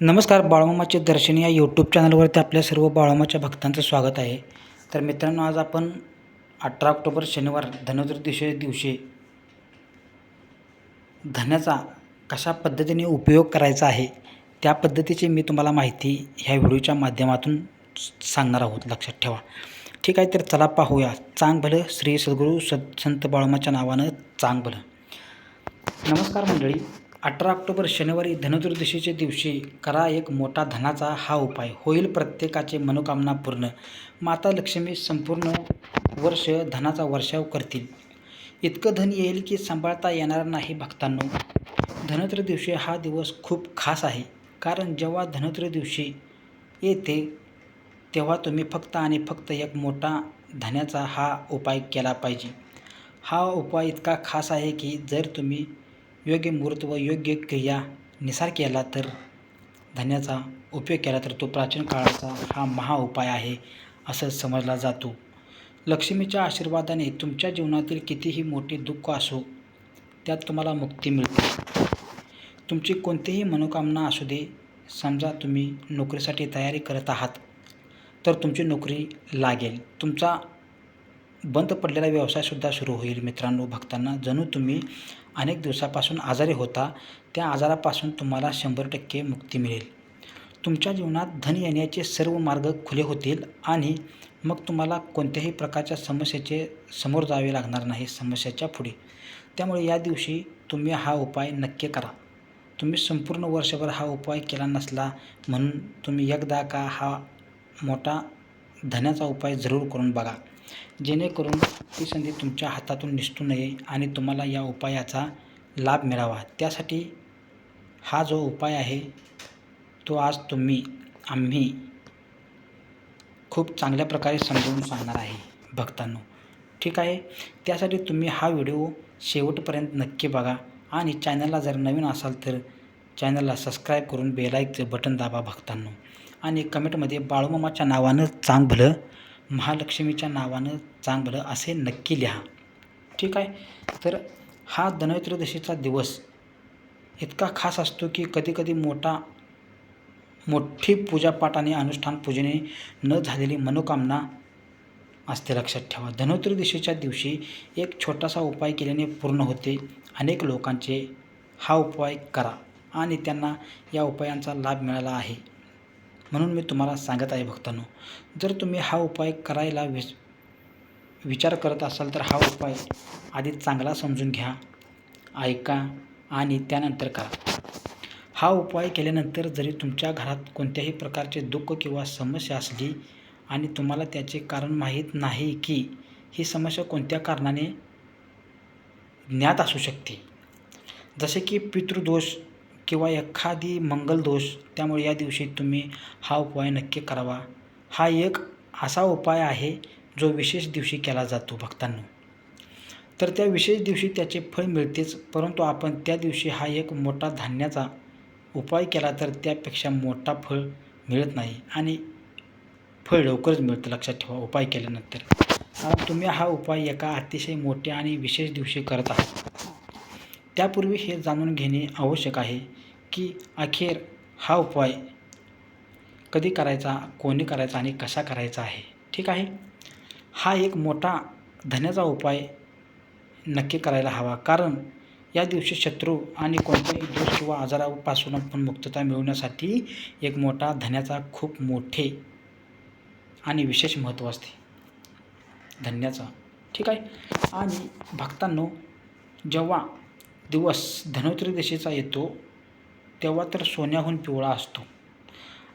नमस्कार बाळमामाचे दर्शन या यूट्यूब चॅनलवरती आपल्या सर्व बाळमामाच्या भक्तांचं स्वागत आहे. तर मित्रांनो आज आपण अठरा ऑक्टोबर शनिवार धनत्रयोदशी दिवशी धन्याचा कशा पद्धतीने उपयोग करायचा आहे त्या पद्धतीची मी तुम्हाला माहिती ह्या व्हिडिओच्या माध्यमातून सांगणार आहोत. लक्षात ठेवा. ठीक आहे तर चला पाहूया. चांग भलं श्री सद्गुरू सत संत बाळमाच्या नावानं चांग भलं. नमस्कार मंडळी. अठरा ऑक्टोबर शनिवारी धनत्रयोदशीच्या दिवशी करा एक मोठा धनाचा हा उपाय. होईल प्रत्येकाचे मनोकामना पूर्ण. माता लक्ष्मी संपूर्ण वर्ष धनाचा वर्षाव करतील. इतकं धन येईल की सांभाळता येणार नाही भक्तांनो. धनत्रयोदशी हा दिवस खूप खास आहे. कारण जेव्हा धनत्रयोदशी येते तेव्हा तुम्ही फक्त आणि फक्त एक मोठा धन्याचा हा उपाय केला पाहिजे. हा उपाय इतका खास आहे की जर तुम्ही योग्य मुहूर्त व योग्य क्रिया निसार केला तर धन्याचा उपयोग केला तर तो प्राचीन काळाचा हा महा उपाय आहे असं समजला जातो. लक्ष्मीच्या आशीर्वादाने तुमच्या जीवनातील कितीही मोठे दुःख असो त्यात तुम्हाला मुक्ती मिळते. तुमची कोणतीही मनोकामना असू दे समजा तुम्ही नोकरीसाठी तयारी करत आहात तर तुमची नोकरी लागेल. तुमचा बंद पडलेला व्यवसायसुद्धा सुरू होईल. मित्रांनो भक्तांना जणू तुम्ही अनेक दिवसापासून आजारी होता त्या आजारापासून तुम्हाला शंभर टक्के मुक्ती मिळेल. तुमच्या जीवनात धन येण्याचे सर्व मार्ग खुले होतील आणि मग तुम्हाला कोणत्याही प्रकारच्या समस्येचे समोर जावे लागणार नाही समस्याच्या पुढे. त्यामुळे या दिवशी तुम्ही हा उपाय नक्की करा. तुम्ही संपूर्ण वर्षभर हा उपाय केला नसला म्हणून तुम्ही एकदा का हा मोठा धन्याचा उपाय जरूर करून बघा. जेणेकरून ती संधी तुमच्या हातातून निसटू नये आणि तुम्हाला या उपायाचा लाभ मिळावा. त्यासाठी हा जो उपाय आहे तो आज तुम्ही आम्ही खूप चांगल्या प्रकारे समजावून सांगणार आहे भक्तांनो. ठीक आहे? त्यासाठी तुम्ही हा व्हिडिओ शेवटपर्यंत नक्की बघा आणि चॅनलला जर नवीन असाल तर चॅनलला सबस्क्राईब करून बेलाईकचं बटन दाबा भक्तांनो. आणि कमेंटमध्ये बाळूमामाच्या नावानं चांग भलं. महालक्ष्मीच्या नावानं चांगलं असे नक्की लिहा. ठीक आहे? तर हा धनत्रयोदशीचा दिवस इतका खास असतो की कधीकधी मोठा मोठी पूजापाठ आणि अनुष्ठान पूजेने न झालेली मनोकामना असते लक्षात ठेवा. धनत्रयोदशीच्या दिवशी एक छोटासा उपाय केल्याने पूर्ण होते. अनेक लोकांचे हा उपाय करा आणि त्यांना या उपायांचा लाभ मिळाला आहे. म्हणून मी तुम्हाला सांगत आहे भक्तांनो जर तुम्ही हा उपाय करायला विच विचार करत असाल तर हा उपाय आधी चांगला समजून घ्या ऐका आणि त्यानंतर करा. हा उपाय केल्यानंतर जरी तुमच्या घरात कोणत्याही प्रकारचे दुःख किंवा समस्या असली आणि तुम्हाला त्याचे कारण माहीत नाही की ही समस्या कोणत्या कारणाने ज्ञात असू शकते. जसे की पितृदोष किंवा एखादी मंगलदोष त्यामुळे या दिवशी तुम्ही हा उपाय नक्की करावा. हा एक असा उपाय आहे जो विशेष दिवशी केला जातो भक्तांनो. तर त्या विशेष दिवशी त्याचे फळ मिळतेच परंतु आपण त्या दिवशी हा एक मोठा धान्याचा उपाय केला तर त्यापेक्षा मोठा फळ मिळत नाही आणि फळ लवकरच मिळतं लक्षात ठेवा उपाय केल्यानंतर. तुम्ही हा उपाय एका अतिशय मोठ्या आणि विशेष दिवशी करत आहात. त्यापूर्वी हे जाणून घेणे आवश्यक आहे की अखेर हा उपाय कधी करायचा कोणी करायचा आणि कसा करायचा आहे. ठीक आहे? हा एक मोठा धन्याचा उपाय नक्की करायला हवा. कारण या दिवशी शत्रू आणि कोणत्याही दोष किंवा आजारापासून आपण मुक्तता मिळवण्यासाठी एक मोठा धन्याचा खूप मोठे आणि विशेष महत्त्व असते. धन्याचा. ठीक आहे? आणि भक्तांनो जेव्हा दिवस धनोत्रयोदशीचा येतो तेव्हा तर सोन्याहून पिवळा असतो.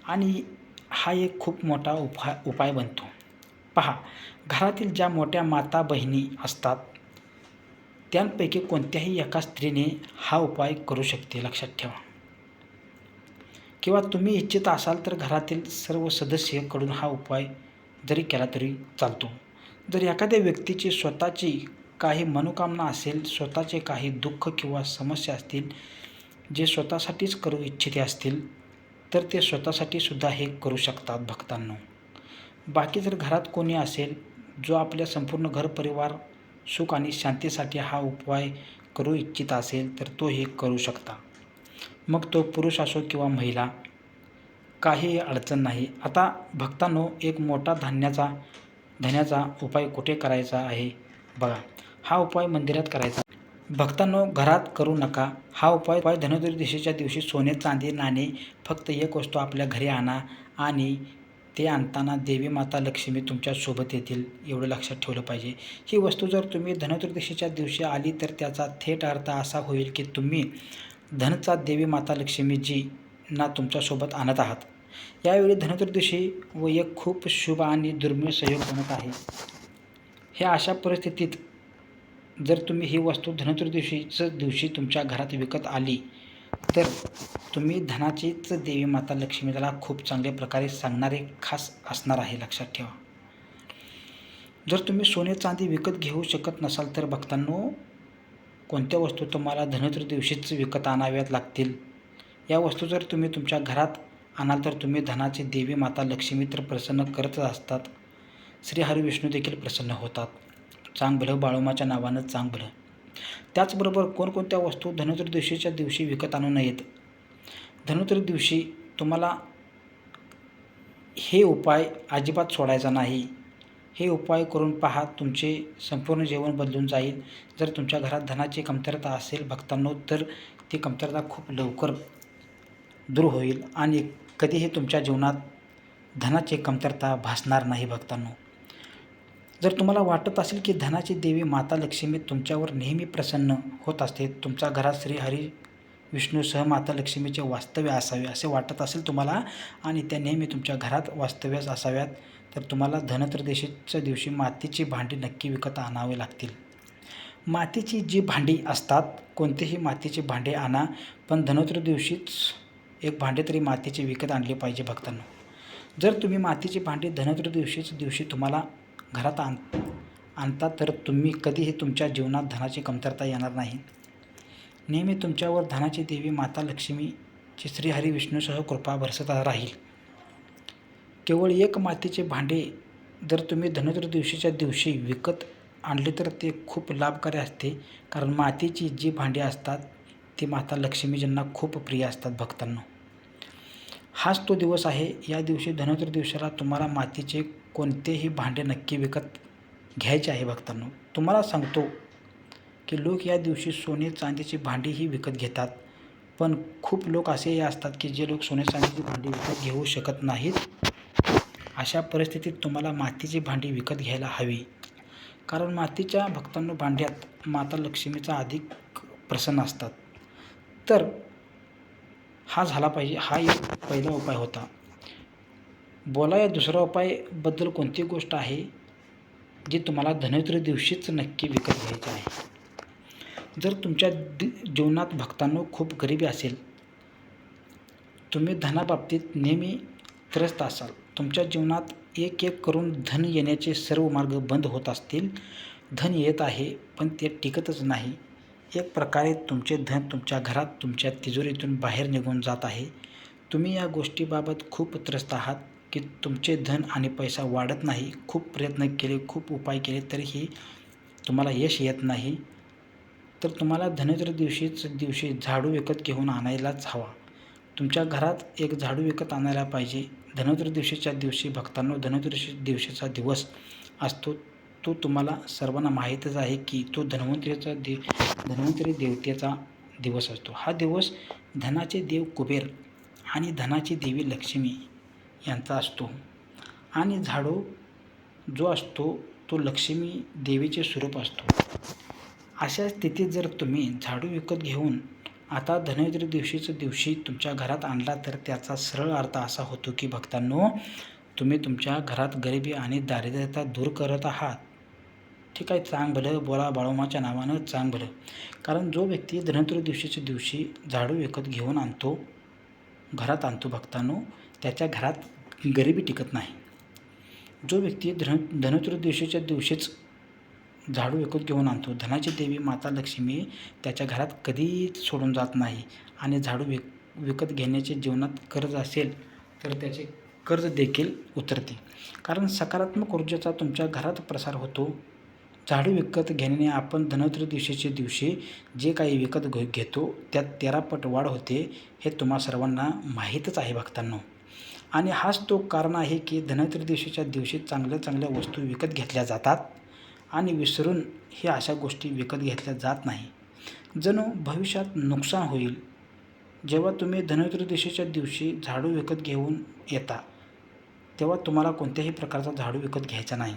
आणि हा एक खूप मोठा उपाय उपाय बनतो. पहा घरातील ज्या मोठ्या माता बहिणी असतात त्यांपैकी कोणत्याही एका स्त्रीने हा उपाय करू शकते लक्षात ठेवा. किंवा तुम्ही इच्छित असाल तर घरातील सर्व सदस्यकडून हा उपाय जरी केला तरी चालतो. जर एखाद्या व्यक्तीची स्वतःची काही मनोकामना असेल स्वतःचे काही दुःख किंवा समस्या असतील जे स्वतःसाठीच करू इच्छिते असतील तर ते स्वतःसाठी सुद्धा हे करू शकतात भक्तांनो. बाकी जर घरात कोणी असेल जो आपल्या संपूर्ण घर परिवार सुख आणि शांतीसाठी हा उपाय करू इच्छित असेल तर तो हे करू शकता. मग तो पुरुष असो किंवा महिला काही अडचण नाही. आता भक्तांनो एक मोठा धान्याचा धन्याचा उपाय कुठे करायचा आहे? बघा. हा उपाय मंदिरात करायचा. भक्तांनो घरात करू नका. हा उपाय उपाय धनत्रयोदशीच्या दिवशी सोने चांदी नाणे फक्त एक वस्तू आपल्या घरी आणा आणि ते आणताना देवी माता लक्ष्मी तुमच्यासोबत येतील एवढं लक्षात ठेवलं पाहिजे. ही वस्तू जर तुम्ही धनत्रयोदशीच्या दिवशी आली तर त्याचा थेट अर्थ असा होईल की तुम्ही धनचा देवी माता लक्ष्मीजी ना तुमच्यासोबत आणत आहात. यावेळी धनत्रयोदशी व एक खूप शुभ आणि दुर्मिळ सहयोग बनत आहे. हे अशा परिस्थितीत जर तुम्ही ही वस्तू धनत्रयोदशीच दिवशी तुमच्या घरात विकत आली तर तुम्ही धनाचीच देवी माता लक्ष्मीला खूप चांगल्या प्रकारे सांगणारे खास असणार आहे लक्षात ठेवा. जर तुम्ही सोने चांदी विकत घेऊ शकत नसाल तर भक्तांनो कोणत्या वस्तू तुम्हाला धनत्रयोदशीच विकत आणाव्यात लागतील? या वस्तू जर तुम्ही तुमच्या घरात आणाल तर तुम्ही धनाची देवी माता लक्ष्मी तर प्रसन्न करतच असतात. श्री हरिविष्णू देखील प्रसन्न होतात. चांगलं बाळोमाच्या नावानं चांगलं. त्याचबरोबर कोणकोणत्या वस्तू धनत्रयोदशीच्या दिवशी विकत आणू नयेत? धनत्रयोदशी दिवशी तुम्हाला हे उपाय अजिबात सोडायचा नाही. हे उपाय करून पहा तुमचे संपूर्ण जीवन बदलून जाईल. जर तुमच्या घरात धनाची कमतरता असेल भक्तांनो तर ती कमतरता खूप लवकर दूर होईल आणि कधीही तुमच्या जीवनात धनाची कमतरता भासणार नाही भक्तांनो. जर तुम्हाला वाटत असेल की धनाची देवी माता लक्ष्मी तुमच्यावर नेहमी प्रसन्न होत असते तुमच्या घरात श्री हरी विष्णूसह माता लक्ष्मीचे वास्तव्य असावे असे वाटत असेल तुम्हाला आणि त्या नेहमी तुमच्या घरात वास्तव्यास असाव्यात तर तुम्हाला धनत्रदेशीच्या दिवशी मातीची भांडी नक्की विकत आणावे लागतील. मातीची जी भांडी असतात कोणतेही मातीची भांडे आणा पण धनत्रदिवशीच एक भांडे तरी मातीचे विकत आणले पाहिजे भक्तांना. जर तुम्ही मातीची भांडी धनत्रदिवशीच दिवशी तुम्हाला घरात आण आणता तर तुम्ही कधीही तुमच्या जीवनात धनाची कमतरता येणार नाही. नेहमी तुमच्यावर धनाची देवी माता लक्ष्मीची श्रीहरी विष्णूसह कृपा भरसत राहील. केवळ एक मातीचे भांडे जर तुम्ही धनत्रयोदशीच्या दिवशी विकत आणले तर ते खूप लाभकारी असते कारण मातीची जी भांडी असतात ती माता लक्ष्मीजींना खूप प्रिय असतात भक्तांना. हाच तो दिवस आहे. या दिवशी धनत्रयोदशीला तुम्हाला मातीचे कोणतेही भांडे नक्की विकत घ्यायचे आहे भक्तांनो. तुम्हाला सांगतो की लोक या दिवशी सोने चांदीची भांडीही विकत घेतात. पण खूप लोक असेही असतात की जे लोक सोने चांदीची भांडी विकत घेऊ शकत नाहीत. अशा परिस्थितीत तुम्हाला मातीची भांडी विकत घ्यायला हवी. कारण मातीच्या भक्तांनो भांड्यात माता लक्ष्मीचा अधिक प्रसन्न असतात. तर हा झाला पाहिजे हा एक पहिला उपाय होता. बोला या दुसरा उपायबद्दल कोणती गोष्ट आहे जी तुम्हाला धनोत्रय दिवशीच नक्की विकत घ्यायची आहे? जर तुमच्या दि जीवनात भक्तांनो खूप गरिबी असेल तुम्ही धनाबाबतीत नेहमी त्रस्त असाल तुमच्या जीवनात एक एक करून धन येण्याचे सर्व मार्ग बंद होत असतील धन येत आहे पण ते टिकतच नाही. एक प्रकारे तुमचे धन तुमच्या घरात तुमच्या तिजोरीतून बाहेर निघून जात आहे. तुम्ही या गोष्टीबाबत खूप त्रस्त आहात. की तुमचे धन आणि पैसा वाढत नाही खूप प्रयत्न केले खूप उपाय केले तरीही तुम्हाला यश येत नाही. तर तुम्हाला धनत्र दिवशीच दिवशी झाडू विकत घेऊन आणायलाच हवा. तुमच्या घरात एक झाडू विकत आणायला पाहिजे. धनोत्रय दिवशीच्या दिवशी भक्तांनो धनोत्रय दिवशीचा दिवस असतो तो तुम्हाला सर्वांना माहीतच आहे की तो धन्वंतरीचा दे धन्वंतरी देवतेचा दिवस असतो. हा दिवस धनाचे देव कुबेर आणि धनाची देवी लक्ष्मी यांचा असतो. आणि झाडू जो असतो तो लक्ष्मी देवीचे स्वरूप असतो. अशा स्थितीत जर तुम्ही झाडू विकत घेऊन आता धनवंतरी दिवशीच्या दिवशी तुमच्या घरात आणला तर त्याचा सरळ अर्थ असा होतो की भक्तांनो तुम्ही तुमच्या घरात गरिबी आणि दारिद्र्यता दूर करत आहात. ठीक आहे चांग भलं बोला बाळोमाच्या नावानं चांग भलं. कारण जो व्यक्ती धनवंतरी दिवशीच्या दिवशी झाडू विकत घेऊन आणतो घरात आणतो भक्तांनो त्याच्या घरात गरिबी टिकत नाही. जो व्यक्ती धन धनोत्रय दिवशीच झाडू विकत घेऊन आणतो धनाची देवी माता लक्ष्मी त्याच्या घरात कधीच सोडून जात नाही आणि झाडू विक विकत घेण्याचे जीवनात कर्ज असेल तर त्याचे कर्ज देखील उतरते. कारण सकारात्मक ऊर्जेचा तुमच्या घरात प्रसार होतो. झाडू विकत घेण्याने आपण धनोत्रय दिवशी जे काही विकत घेतो त्यात तेरा पट वाढ होते हे तुम्हा सर्वांना माहीतच आहे भक्तांनो. आणि हाच तो कारण आहे की धनत्रयोदशीच्या दिवशी चांगल्या चांगल्या वस्तू विकत घेतल्या जातात आणि विसरून हे अशा गोष्टी विकत घेतल्या जात नाही. जणू भविष्यात नुकसान होईल. जेव्हा तुम्ही धनत्रयोदशीच्या दिवशी झाडू विकत घेऊन येता तेव्हा तुम्हाला कोणत्याही प्रकारचा झाडू विकत घ्यायचा नाही.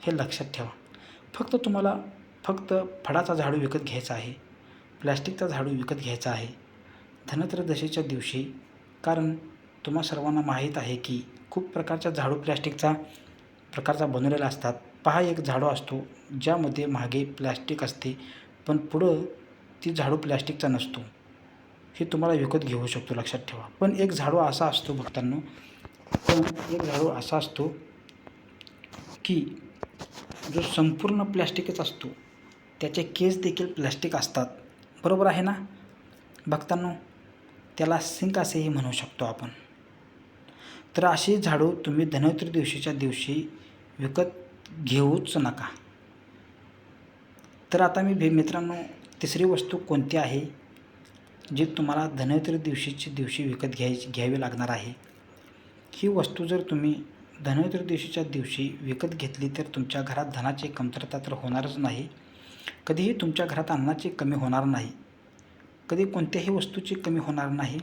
हे लक्षात ठेवा. फक्त तुम्हाला फक्त फळाचा झाडू विकत घ्यायचा आहे. प्लॅस्टिकचा झाडू विकत घ्यायचा आहे. धनत्रयोदशीच्या दिवशी कारण तुम्हा सर्वांना माहीत आहे की खूप प्रकारच्या झाडू प्लॅस्टिकचा प्रकारचा बनवलेला असतात. पहा एक झाडू असतो ज्यामध्ये मागे प्लॅस्टिक असते पण पुढं ती झाडू प्लॅस्टिकचा नसतो. हे तुम्हाला विकत घेऊ शकतो लक्षात ठेवा. पण एक झाडू असा असतो भक्तांनो पण एक झाडू असा असतो की जो संपूर्ण प्लॅस्टिकच असतो. त्याचे केस देखील प्लॅस्टिक असतात. बरोबर आहे ना? भक्तांनो त्याला सिंक असेही म्हणू शकतो आपण. तर अशी झाडू तुम्ही धनत्रयोदशीच्या दिवशी विकत घेऊच नका. तर आता मी भे मित्रांनो तिसरी वस्तू कोणती आहे जी तुम्हाला धनत्रयोदशीच्या दिवशी विकत घ्यायची घ्यावी लागणार आहे? ही वस्तू जर तुम्ही धनत्रयोदशीच्या दिवशी विकत घेतली तर तुमच्या घरात धनाची कमतरता तर होणारच नाही. कधीही तुमच्या घरात अन्नाची कमी होणार नाही. कधी कोणत्याही वस्तूची कमी होणार नाही.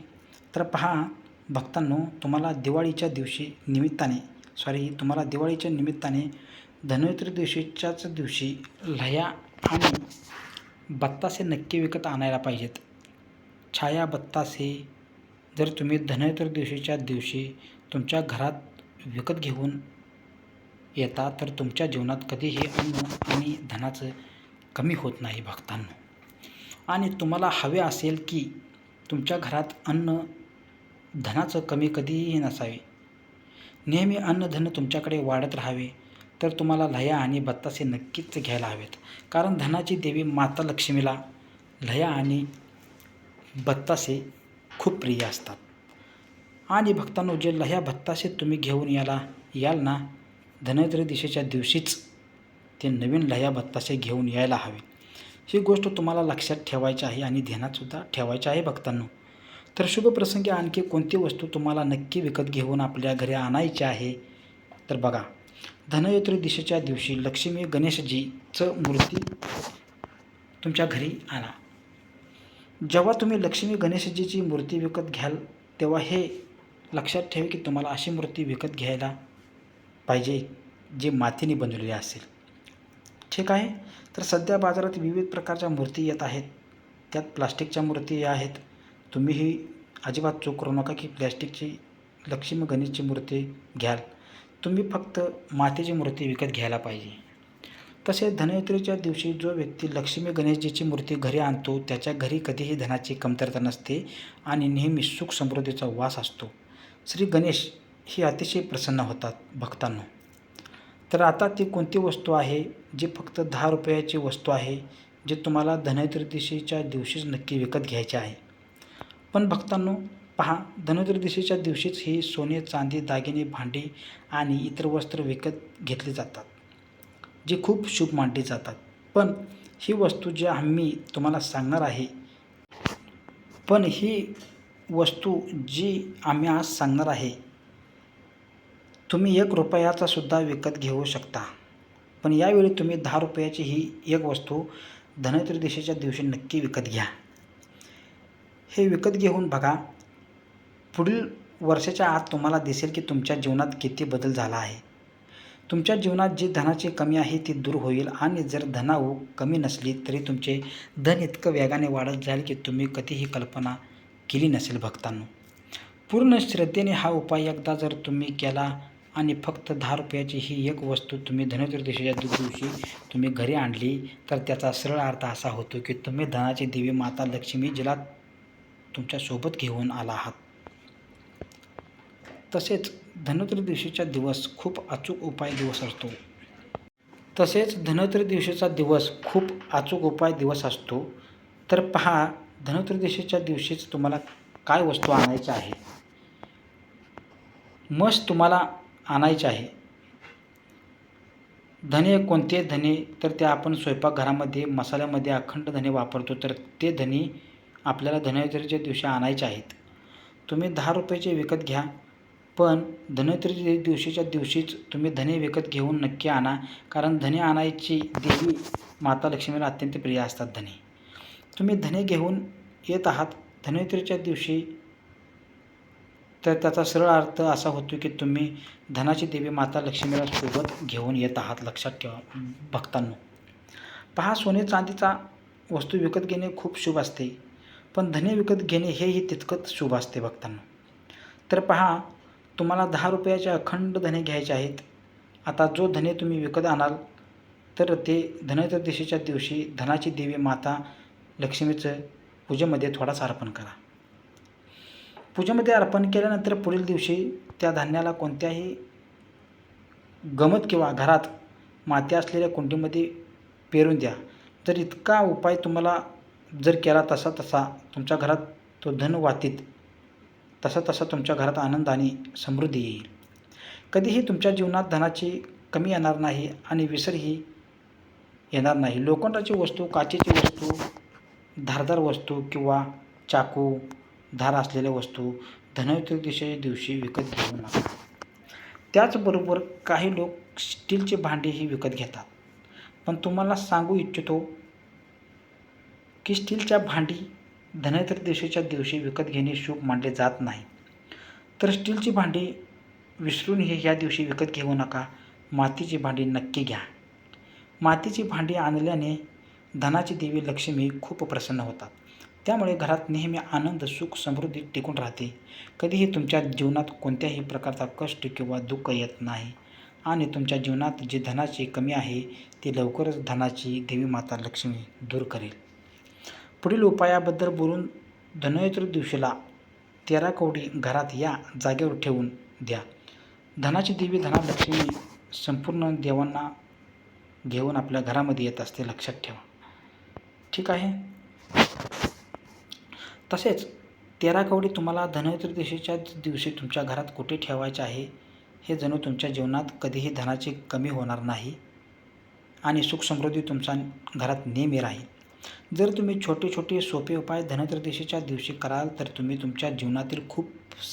तर पहा भक्तांनो तुम्हाला दिवाळीच्या दिवशी निमित्ताने सॉरी तुम्हाला दिवाळीच्या निमित्ताने धनत्रयोदशीच्याच दिवशी लह्या आणि बत्तासे नक्की विकत आणायला पाहिजेत. छाया बत्तासे जर तुम्ही धनत्रयोदशीच्या दिवशी तुमच्या घरात विकत घेऊन येता तर तुमच्या जीवनात कधीही अन्न आणि धनाचं कमी होत नाही भक्तांनो. आणि तुम्हाला हवे असेल की तुमच्या घरात अन्न धनाचं कमी कधीही नसावे. नेहमी अन्नधन तुमच्याकडे वाढत राहावे तर तुम्हाला लह्या आणि बत्तासे नक्कीच घ्यायला हवेत. कारण धनाची देवी माता लक्ष्मीला लह्या आणि बत्तासे खूप प्रिय असतात. आणि भक्तांनो जे लह्या भत्तासे तुम्ही घेऊन याला याल ना धनत्रयोदशीच्या दिवशीच ते नवीन लह्या भत्तासे घेऊन यायला हवे. ही गोष्ट तुम्हाला लक्षात ठेवायची आहे आणि ध्यानातसुद्धा ठेवायची आहे भक्तांनो. तर शुभप्रसंगी आणखी कोणती वस्तू तुम्हाला नक्की विकत घेऊन आपल्या घरी आणायची आहे? तर बघा धनत्रयोदशीच्या दिवशी लक्ष्मी गणेशजीचं मूर्ती तुमच्या घरी आणा. जेव्हा तुम्ही लक्ष्मी गणेशजीची मूर्ती विकत घ्याल तेव्हा हे लक्षात ठेवा की तुम्हाला अशी मूर्ती विकत घ्यायला पाहिजे जी मातीने बनवलेली असेल. ठीक आहे? तर सध्या बाजारात विविध प्रकारच्या मूर्ती येत आहेत. त्यात प्लास्टिकच्या मूर्ती आहेत तुम्हीही अजिबात चूक करू नका की प्लॅस्टिकची लक्ष्मी गणेशची मूर्ती घ्याल. तुम्ही फक्त मातेची मूर्ती विकत घ्यायला पाहिजे. तसेच धनत्रयोदशीच्या दिवशी जो व्यक्ती लक्ष्मी गणेशजीची मूर्ती घरी आणतो त्याच्या घरी कधीही धनाची कमतरता नसते आणि नेहमी सुख समृद्धीचा वास असतो. श्री गणेश ही अतिशय प्रसन्न होतात भक्तांनो. तर आता ती कोणती वस्तू आहे? जी फक्त दहा रुपयाची वस्तू आहे जी तुम्हाला धनत्रयोदशीच्या दिवशीच नक्की विकत घ्यायची आहे. पण भक्तांनो पहा धनत्रयोदशीच्या दिवशीच ही सोने चांदी दागिने भांडी आणि इतर वस्त्र विकत घेतली जातात जी खूप शुभ मानले जातात. पण ही वस्तू जी आम्ही तुम्हाला सांगणार आहे पण ही वस्तू जी आम्ही आज सांगणार आहे तुम्ही एक रुपयाचा सुद्धा विकत घेऊ शकता. पण यावेळी तुम्ही दहा रुपयाची ही एक वस्तू धनत्रयोदशीच्या दिवशी नक्की विकत घ्या. हे विकत घेऊन बघा. पुढील वर्षाच्या आत तुम्हाला दिसेल की तुमच्या जीवनात किती बदल झाला आहे. तुमच्या जीवनात जी धनाची कमी आहे ती दूर होईल आणि जर धनाऊ कमी नसली तरी तुमचे धन इतकं वेगाने वाढत जाईल की तुम्ही कधीही कल्पना केली नसेल भक्तांनो. पूर्ण श्रद्धेने हा उपाय एकदा जर तुम्ही केला आणि फक्त दहा रुपयाची ही एक वस्तू तुम्ही धनत्रयोदशीच्या दिवशी तुम्ही घरी आणली तर त्याचा सरळ अर्थ असा होतो की तुम्ही धनाची देवी माता लक्ष्मी जिला तुमच्यासोबत घेऊन आला आहात. तसेच धनत्रयोदशीचा दिवस खूप अचूक उपाय दिवस असतो. तसेच धनत्रयोदशीचा दिवस खूप अचूक उपाय दिवस असतो. तर पहा धनत्रयोदशीच्या दिवशीच तुम्हाला काय वस्तू आणायची आहे? मस तुम्हाला आणायचे आहे. धने कोणते धने? तर ते आपण स्वयंपाकघरामध्ये मसाल्यामध्ये अखंड धने वापरतो. तर ते धने आपल्याला धनत्रयोदशीच्या दिवशी आणायचे आहेत. तुम्ही दहा रुपयाचे विकत घ्या पण धनत्रयोदशी दिवशीच्या दिवशीच तुम्ही धने विकत घेऊन नक्की आणा कारण धने आणायची देवी माता लक्ष्मीला अत्यंत प्रिय असतात धने. तुम्ही धने घेऊन येत आहात धनोत्रीच्या दिवशी तर त्याचा सरळ अर्थ असा होतो की तुम्ही धनाची देवी माता लक्ष्मीला सोबत घेऊन येत आहात लक्षात ठेवा भक्तांनो. पहा सोने चांदीचा वस्तू विकत घेणे खूप शुभ असते. पण धने विकत घेणे हेही तितकंच शुभ असते भक्तांना. तर पहा तुम्हाला दहा रुपयाचे अखंड धने घ्यायचे आहेत. आता जो धने तुम्ही विकत आणाल तर ते धनत्रयोदशीच्या दिवशी धनाची देवी माता लक्ष्मीचं पूजेमध्ये थोडासा अर्पण करा. पूजेमध्ये अर्पण केल्यानंतर पुढील दिवशी त्या धान्याला कोणत्याही गमत किंवा घरात माती असलेल्या कुंडीमध्ये पेरून द्या. जर इतका उपाय तुम्हाला जर केला तसा तसा तुमच्या घरात तो धन वातीत तसा तसा तुमच्या घरात आनंद आणि समृद्धी येईल. कधीही तुमच्या जीवनात धनाची कमी येणार नाही आणि विसरही येणार नाही. लोखंडाची वस्तू काचेची वस्तू धारदार वस्तू किंवा चाकू धार असलेल्या वस्तू धनत्रयोदशीच्या दिवशी विकत घेऊ नका. त्याचबरोबर काही लोक स्टीलची भांडीही विकत घेतात. पण तुम्हाला सांगू इच्छितो की स्टीलच्या भांडी धनत्रयोदशीच्या दिवशी विकत घेणे शुभ मानले जात नाही. तर स्टीलची भांडी विसरूनही ह्या दिवशी विकत घेऊ नका. मातीची भांडी नक्की घ्या. मातीची भांडी आणल्याने धनाची देवी लक्ष्मी खूप प्रसन्न होतात. त्यामुळे घरात नेहमी आनंद सुख समृद्धी टिकून राहते. कधीही तुमच्या जीवनात कोणत्याही प्रकारचा कष्ट किंवा दुःख येत नाही. आणि तुमच्या जीवनात जी धनाची कमी आहे ती लवकरच धनाची देवी माता लक्ष्मी दूर करेल. पुढील उपायाबद्दल बोलून धनोत्र दिवशीला तेरा कवडी घरात या जागेवर ठेवून द्या. धनाची देवी धनालक्ष्मी संपूर्ण देवांना घेऊन आपल्या घरामध्ये येत असते लक्षात ठेवा. ठीक आहे? तसेच तेरा कवडी तुम्हाला धनत्रयोदशीच्या दिवशी तुमच्या घरात कुठे ठेवायचे आहे हे जणू तुमच्या जीवनात कधीही धनाची कमी होणार नाही आणि सुख समृद्धी तुमच्या घरात नेहमी राहील. जर तुम्ही छोटे छोटे सोपे उपाय धनत्रयोदशीच्या दिवशी कराल तर तुम्ही तुमच्या जीवनातील खूप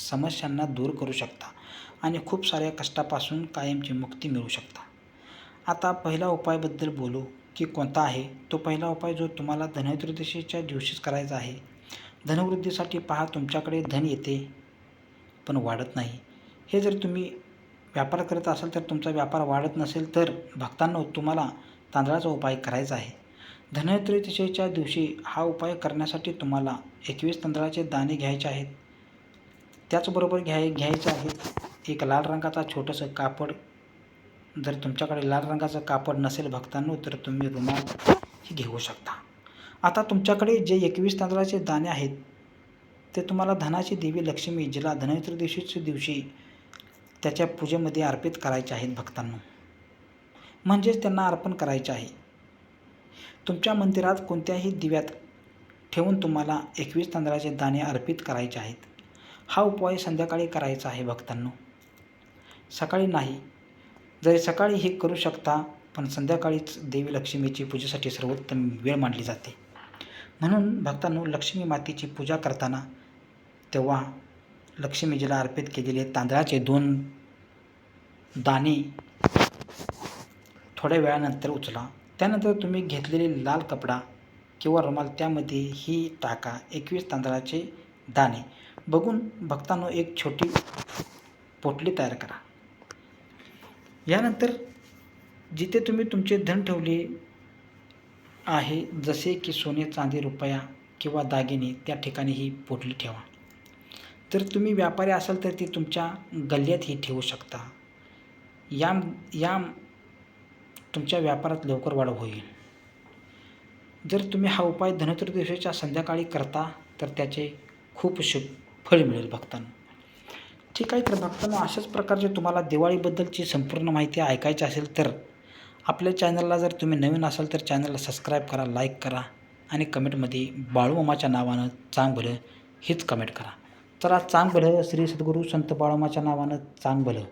समस्यांना दूर करू शकता आणि खूप साऱ्या कष्टापासून कायमची मुक्ती मिळू शकता. आता पहिला उपायबद्दल बोलू की कोणता आहे? तो पहिला उपाय जो तुम्हाला धनत्रयोदशीच्या दिवशीच करायचा आहे. धनवृद्धीसाठी पहा तुमच्याकडे धन येते पण वाढत नाही. हे जर तुम्ही व्यापार करत असाल तर तुमचा व्यापार वाढत नसेल तर भक्तांना तुम्हाला तांदळाचा उपाय करायचा आहे. धनत्रयोदशीच्या दिवशी हा उपाय करण्यासाठी तुम्हाला एकवीस तांदळाचे दाणे घ्यायचे आहेत. त्याचबरोबर घ्याय घ्यायचं आहेत एक लाल रंगाचा छोटंसं कापड. जर तुमच्याकडे लाल रंगाचं कापड नसेल भक्तांनो तर तुम्ही रुमाल घेऊ शकता. आता तुमच्याकडे जे एकवीस तांदळाचे दाणे आहेत ते तुम्हाला धनाची देवी लक्ष्मी जिला धनत्रयोदशीच्या दिवशी त्याच्या पूजेमध्ये अर्पित करायचे आहेत भक्तांना. म्हणजेच त्यांना अर्पण करायचे आहे. तुमच्या मंदिरात कोणत्याही दिव्यात ठेवून तुम्हाला एकवीस तांदळाचे दाणे अर्पित करायचे आहेत. हा उपाय संध्याकाळी करायचा आहे भक्तांनो. सकाळी नाही जरी सकाळी हे करू शकता पण संध्याकाळीच देवी लक्ष्मीची पूजेसाठी सर्वोत्तम वेळ मानली जाते. म्हणून भक्तांनो लक्ष्मी मातेची पूजा करताना तेव्हा लक्ष्मीजीला अर्पित केलेले तांदळाचे दोन दाणे थोड्या वेळानंतर उचला. त्यानंतर तुम्ही घेतलेले लाल कपडा किंवा रुमाल त्यामध्ये ही टाका. एकवीस तांदळाचे दाणे. बघून भक्तांनो एक छोटी पोटली तयार करा. यानंतर जिथे तुम्ही तुमचे धन ठेवले आहे जसे की सोने चांदी रुपया किंवा दागिने त्या ठिकाणी ही पोटली ठेवा. तर तुम्ही व्यापारी असाल तर ती तुमच्या गल्ल्यात ही ठेवू शकता. या या तुमच्या व्यापारात लवकर वाढ होईल. जर तुम्ही हा उपाय धनत्रयोदशीच्या संध्याकाळी करता तर त्याचे खूप शुभ फळ मिळेल भक्तांना. ठीक आहे तर भक्तांना अशाच प्रकारचे तुम्हाला दिवाळीबद्दलची संपूर्ण माहिती ऐकायची असेल तर आपल्या चॅनलला जर तुम्ही नवीन असाल तर चॅनलला सबस्क्राईब करा लाईक करा आणि कमेंटमध्ये बाळूमामाच्या नावानं चांग भलं हीच कमेंट करा. चला चांग भलं श्री सद्गुरू संत बाळूमाच्या नावानं चांग भलं